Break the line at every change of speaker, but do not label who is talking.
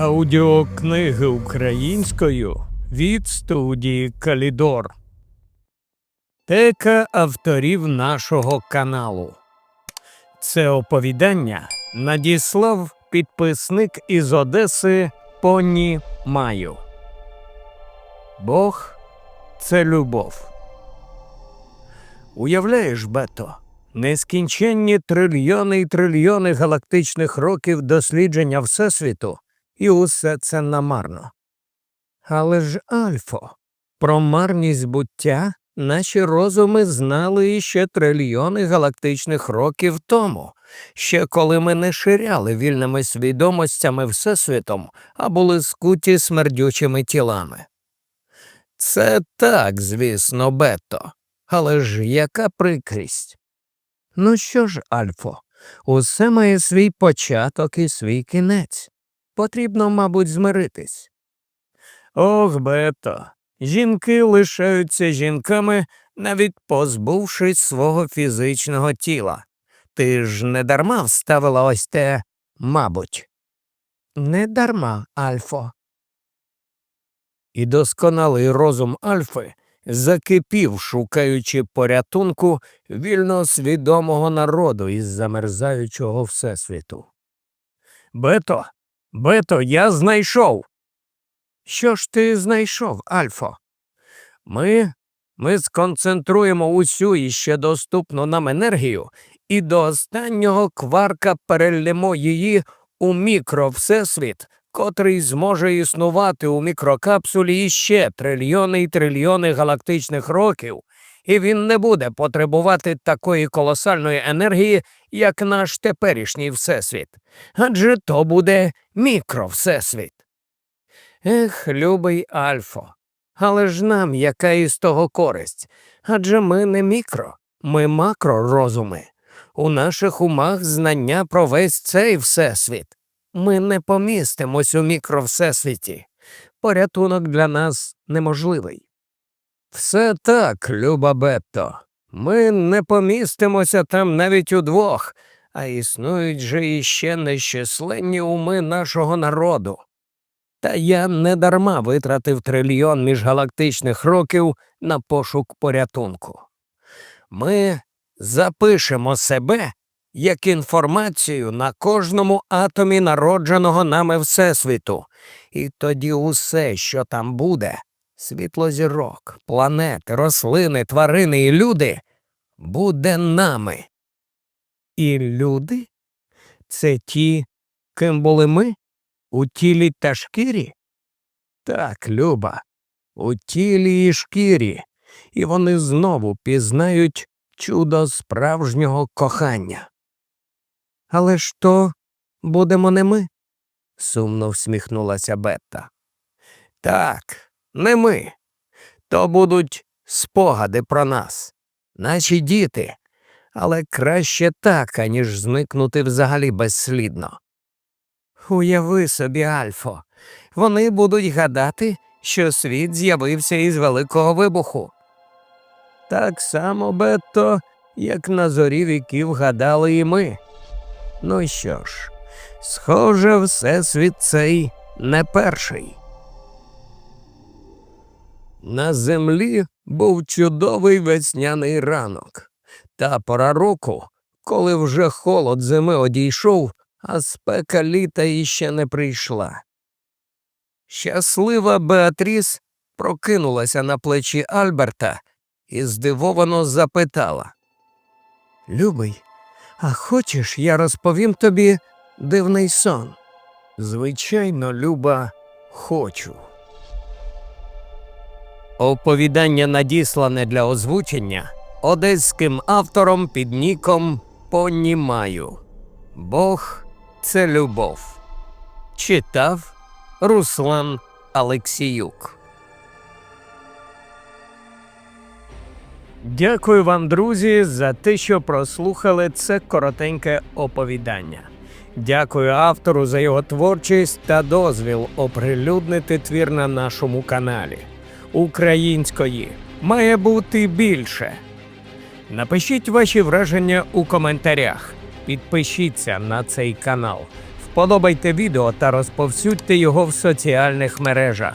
Аудіокниги українською від студії Калідор. Тека авторів нашого каналу. Це оповідання надіслав підписник із Одеси Поні Маю. Бог це любов. Уявляєш, Бето, нескінченні трильйони й трильйони галактичних років дослідження Всесвіту, і усе це намарно. Але ж, Альфо, про марність буття наші розуми знали іще трильйони галактичних років тому, ще коли ми не ширяли вільними свідомостями Всесвітом, а були скуті смердючими тілами. Це так, звісно, Бето. Але ж яка прикрість? Ну що ж, Альфо, усе має свій початок і свій кінець. Потрібно, мабуть, змиритись. Ох, Бето, жінки лишаються жінками, навіть позбувшись свого фізичного тіла. Ти ж не дарма вставила ось те, мабуть. Не дарма, Альфо. І досконалий розум Альфи закипів, шукаючи порятунку вільно свідомого народу із замерзаючого всесвіту. Бето, Бето, я знайшов. Що ж ти знайшов, Альфо? Ми, ми сконцентруємо усю іще доступну нам енергію і до останнього кварка перельнемо її у мікровсесвіт, котрий зможе існувати у мікрокапсулі іще трильйони й трильйони галактичних років, і він не буде потребувати такої колосальної енергії, як наш теперішній всесвіт. Адже то буде мікровсесвіт. Ех, любий Альфо, але ж нам яка із того користь? Адже ми не мікро, ми макророзуми. У наших умах знання про весь цей всесвіт. Ми не помістимось у мікровсесвіті. Порятунок для нас неможливий. Все так, люба Бетто. Ми не помістимося там навіть удвох, а існують же іще нещисленні уми нашого народу. Та я недарма витратив трильйон міжгалактичних років на пошук порятунку. Ми запишемо себе як інформацію на кожному атомі народженого нами Всесвіту, і тоді усе, що там буде, світлозірок, планети, рослини, тварини і люди, буде нами. І люди це ті, ким були ми, у тілі та шкірі? Так, Люба, у тілі і шкірі, і вони знову пізнають чудо справжнього кохання. Але ж то будемо не ми, сумно всміхнулася Бетта. Так, не ми. То будуть спогади про нас, наші діти, але краще так, аніж зникнути взагалі безслідно. Уяви собі, Альфо, вони будуть гадати, що світ з'явився із великого вибуху. Так само, Бетто, як на зорі віків гадали і ми. Ну що ж, схоже, всесвіт цей не перший. На землі був чудовий весняний ранок, та пора року, коли вже холод зими одійшов, а спека літа іще не прийшла. Щаслива Беатріс прокинулася на плечі Альберта і здивовано запитала Любий, а хочеш, я розповім тобі дивний сон? Звичайно, Люба, хочу. Оповідання надіслане для озвучення одеським автором під ніком Понімаю. Бог це любов. Читав Руслан Алексіюк. Дякую вам, друзі, за те, що прослухали це коротеньке оповідання. Дякую автору за його творчість та дозвіл оприлюднити твір на нашому каналі. Української має бути більше. Напишіть ваші враження у коментарях. Підпишіться на цей канал Вподобайте відео та розповсюдьте його в соціальних мережах.